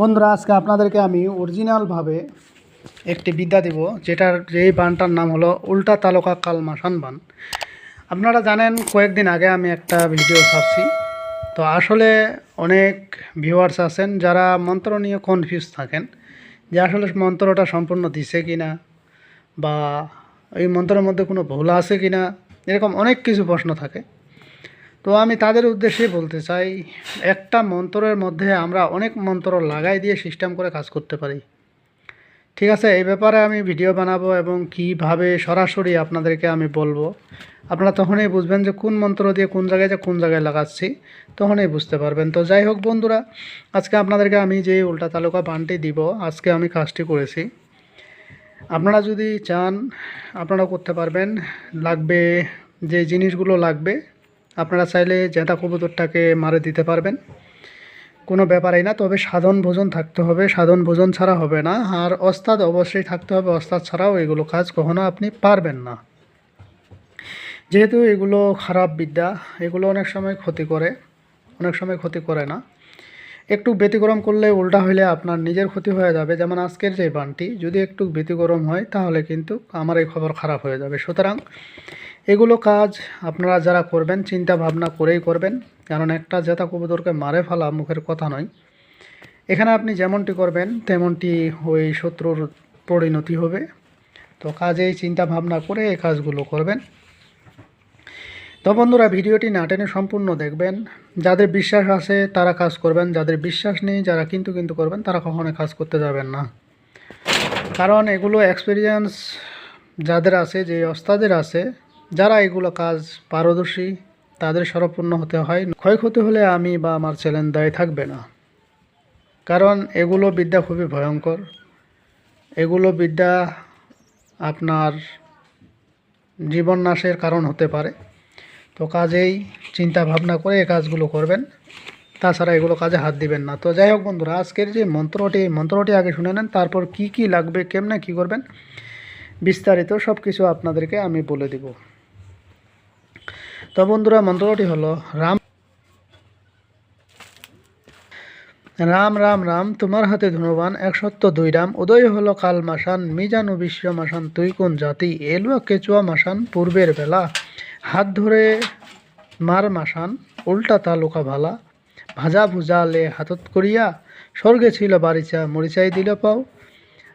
বন্ধুরা, আজকে আপনাদেরকে আমি অরিজিনালভাবে একটি বিদ্যা দেব, যেটার যেই বানটার নাম হলো উল্টা তালুকা কালমাসান বান আপনারা জানেন, কয়েকদিন আগে আমি একটা ভিডিও ছাড়ছি। তো আসলে অনেক ভিউয়ার্স আছেন যারা মন্ত্র নিয়ে কনফিউজ থাকেন, যে আসলে মন্ত্রটা সম্পূর্ণ দিছে কি না বা এই মন্ত্রের মধ্যে কোনো ভুল আছে কি না এরকম অনেক কিছু প্রশ্ন থাকে। তো আমি তাদের উদ্দেশ্যে বলতে চাই, একটা মন্ত্রের মধ্যে আমরা অনেক মন্ত্র লাগাই দিয়ে সিস্টেম করে কাজ করতে পারি। ঠিক আছে, এই ব্যাপারে আমি ভিডিও বানাবো এবং কীভাবে সরাসরি আপনাদেরকে আমি বলব। আপনারা তখনই বুঝবেন যে কোন মন্ত্র দিয়ে কোন জায়গায় যে কোন জায়গায় লাগাচ্ছি, তখনই বুঝতে পারবেন। তো যাই হোক বন্ধুরা, আজকে আপনাদেরকে আমি যে উল্টা তালুকা বানটি দিব, আজকে আমি কাজটি করেছি। আপনারা যদি চান আপনারা করতে পারবেন। লাগবে যে জিনিসগুলো লাগবে আপনারা চাইলে জেতা কবুতরটাকে মারে দিতে পারবেন। কোনো ব্যাপারই না, তবে সাধন ভোজন থাকতে হবে, সাধন ভোজন ছাড়া হবে না। আর অস্তাদ অবশ্যই থাকতে হবে অস্তাদ ছাড়াও এগুলো কাজ কখনো আপনি পারবেন না। যেহেতু এগুলো খারাপ বিদ্যা, এগুলো অনেক সময় ক্ষতি করে, অনেক সময় ক্ষতি করে না। একটু ব্যতিক্রম করলে উল্টা হইলে আপনার নিজের ক্ষতি হয়ে যাবে। যেমন আজকের যে বানটি, যদি একটু ব্যতিক্রম হয়, তাহলে কিন্তু আমার এই খবর খারাপ হয়ে যাবে। সুতরাং এগুলো কাজ আপনারা যারা করবেন, চিন্তা ভাবনা করেই করবেন। কারণ একটা জেতা কবুতরকে মারে ফেলা মুখের কথা নয়। এখানে আপনি যেমনটি করবেন, তেমনটি ওই শত্রুর পরিণতি হবে। তো কাজেই চিন্তা ভাবনা করে এই কাজগুলো করবেন। তো বন্ধুরা, ভিডিওটি না টেনে সম্পূর্ণ দেখবেন। যাদের বিশ্বাস আছে, তারা কাজ করবেন। যাদের বিশ্বাস নেই, যারা কিন্তু কিন্তু করবেন, তারা কখনো কাজ করতে যাবেন না। কারণ এগুলো এক্সপিরিয়েন্স যাদের আছে, যে ওস্তাদের আছে যারা এগুলো কাজ পারদর্শী, তাদের সরপূর্ণ হতে হয়। ক্ষয়ক্ষতি হলে আমি বা আমার চ্যালেঞ্জ দায়ী থাকবে না। কারণ এগুলো বিদ্যা খুবই ভয়ঙ্কর। এগুলো বিদ্যা আপনার জীবন নাশের কারণ হতে পারে। তো কাজেই চিন্তা ভাবনা করে এই কাজগুলো করবেন। তাছাড়া এগুলো কাজে হাত দিবেন না। তো যাই হোক বন্ধুরা, আজকের যে মন্ত্রটি মন্ত্রটি আগে শুনে নেন, তারপর কি কি লাগবে, কেমনে কি করবেন, বিস্তারিত সব কিছু আপনাদেরকে আমি বলে দিব। তো বন্ধুরা, মন্ত্রটি হলো রাম রাম রাম রাম, তোমার হাতে ধনুবান একসত্য দুই রাম, উদয় হলো কাল মাসান, মিজানু বিশ্ব মাসান, তুই কোন জাতি? এলুয়া কেচুয়া মাসান, পূর্বের বেলা, হাত ধরে মার মাসান, উল্টা তালুকা ভালা, ভাজা ভুজা লে হাতত করিয়া, স্বর্গে ছিল বাড়িচা, মরিচাই দিল পাও,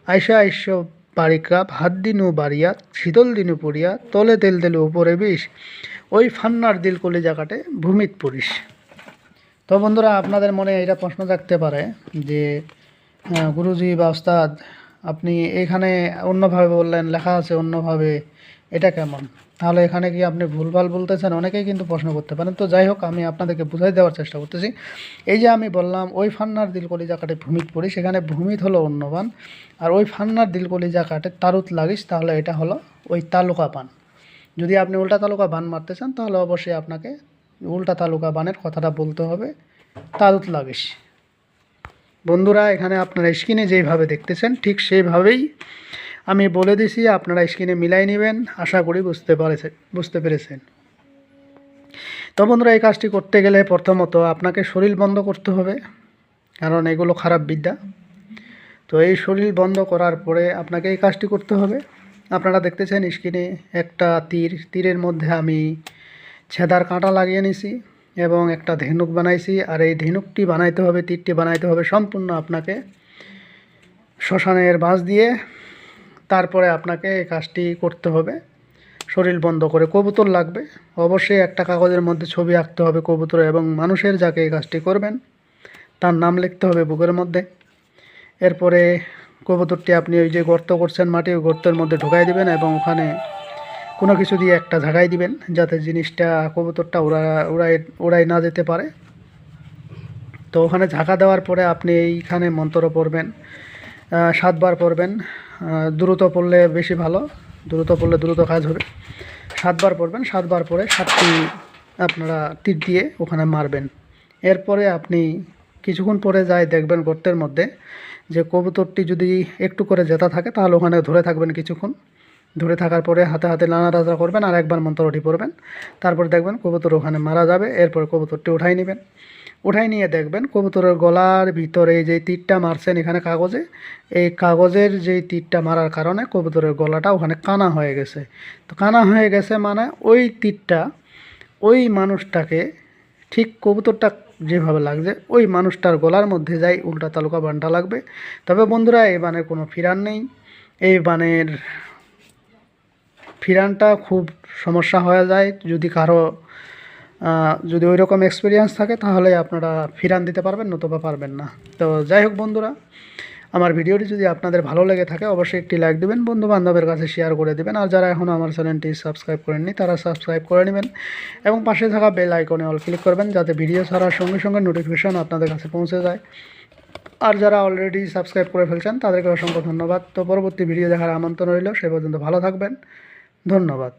আইসা আইস বারিকা ভাত দিনু বাড়িয়া, শীতল দিনু পড়িয়া, তলে তেল তেলে উপরে বিষ, ওই ফান্নার দিল কলে জায়গাটে ভূমিত পড়িস। তো বন্ধুরা, আপনাদের মনে এটা প্রশ্ন থাকতে পারে যে গুরুজি বা ওস্তাদ, আপনি এখানে অন্যভাবে বললেন, লেখা আছে অন্যভাবে এটা কেমন? তাহলে এখানে কি আপনি ভুলভাল বলতেছেন? অনেকেই কিন্তু প্রশ্ন করতে পারেন। তো যাই হোক, আমি আপনাদেরকে বুঝাই দেওয়ার চেষ্টা করতেছি। এই যে আমি বললাম, ওই ফান্নার দিলকলি জাকাটে ভূমিত পড়ি, সেখানে ভূমিত হলো অন্যবান আর ওই ফান্নার দিলকলি জাকাটে তারুত লাগিস, তাহলে এটা হলো ওই তালুকা পান। যদি আপনি উল্টা তালুকা বান মারতে চান, তাহলে অবশ্যই আপনাকে উল্টা তালুকা বানের কথাটা বলতে হবে, তারুত লাগিস। বন্ধুরা, এখানে আপনারা স্ক্রিনে যেইভাবে দেখতেছেন, ঠিক সেইভাবেই আমি বলে দিছি, আপনারা স্ক্রিনে মিলাই নেবেন। আশা করি বুঝতে পারেছে বুঝতে পেরেছেন। তো বন্ধুরা, এই কাজটি করতে গেলে প্রথমত আপনাকে শরীর বন্ধ করতে হবে, কারণ এগুলো খারাপ বিদ্যা। তো এই শরীর বন্ধ করার পরে আপনাকে এই কাজটি করতে হবে। আপনারা দেখতেছেন স্ক্রিনে একটা তীর, তীরের মধ্যে আমি ছেদার কাঁটা লাগিয়ে নিছি এবং একটা ধেনুক বানাইছি, আর এই ধেনুকটি বানাইতে হবে, তীরটি বানাইতে হবে সম্পূর্ণ আপনাকে শ্মশানের বাঁশ দিয়ে। তারপরে আপনাকে এই কাজটি করতে হবে। শরীর বন্ধ করে কবুতর লাগবে। অবশ্যই একটা কাগজের মধ্যে ছবি আঁকতে হবে কবুতর এবং মানুষের যাকে এই কাজটি করবেন, তার নাম লিখতে হবে বুকের মধ্যে। এরপরে কবুতরটি আপনি ওই যে গর্ত করছেন মাটি, ওই গর্তের মধ্যে ঢুকাই দিবেন এবং ওখানে কোনো কিছু দিয়ে একটা ঝাঁকাই দিবেন যাতে জিনিসটা, কবুতরটা উড়া, উড়াই উড়াই না যেতে পারে। তো ওখানে ঝাঁকা দেওয়ার পরে আপনি এইখানে মন্ত্র পড়বেন সাতবার পড়বেন। দ্রুত পড়লে বেশি ভালো। দ্রুত পড়লে দ্রুত কাজ হবে। সাতবার পড়বেন, সাতবার পরে সাতটি আপনারা তীর দিয়ে ওখানে মারবেন। এরপরে আপনি কিছুক্ষণ পরে যায় দেখবেন গর্তের মধ্যে যে কবুতরটি যদি একটু করে জেতা থাকে, তাহলে ওখানে ধরে থাকবেন কিছুক্ষণ। ধরে থাকার পরে হাতে হাতে নাড়াচাড়া করবেন আর একবার মন্ত্রটি পড়বেন। তারপর দেখবেন কবুতর ওখানে মারা যাবে। এরপর কবুতরটি উঠাই নেবেন। উঠাই নিয়ে দেখবেন, কবুতরের গলার ভিতরে যে তীরটা মারছেন এখানে কাগজে, এই কাগজের যে তীরটা মারার কারণে কবুতরের গলাটা ওখানে কানা হয়ে গেছে। তো কানা হয়ে গেছে মানে ওই তীরটা, ওই মানুষটাকে ঠিক কবুতরটা যেভাবে লাগছে, ওই মানুষটার গলার মধ্যে যাই উল্টা তালুকা বানটা লাগবে। তবে বন্ধুরা, এই বানের কোনো ফিরান নেই। এই বানের ফিরানটা খুব সমস্যা হয়ে যায়। যদি কারও যদি ওই রকম এক্সপিরিয়েন্স থাকে, তাহলে আপনারা ফিরান দিতে পারবেন, নতুবা পারবেন না। তো যাই হোক বন্ধুরা, আমার ভিডিওটি যদি আপনাদের ভালো লেগে থাকে, অবশ্যই একটি লাইক দিবেন বন্ধু বান্ধবের কাছে শেয়ার করে দিবেন, আর যারা এখনও আমার চ্যানেলটি সাবস্ক্রাইব করেননি, তারা সাবস্ক্রাইব করে নেবেন, এবং পাশে থাকা বেল আইকনে অল ক্লিক করবেন, যাতে ভিডিও ছাড়ার সঙ্গে সঙ্গে নোটিফিকেশন আপনাদের কাছে পৌঁছে যায়। আর যারা অলরেডি সাবস্ক্রাইব করে ফেলছেন, তাদেরকে অসংখ্য ধন্যবাদ। তো পরবর্তী ভিডিও দেখার আমন্ত্রণ রইল, সে পর্যন্ত ভালো থাকবেন। ধন্যবাদ।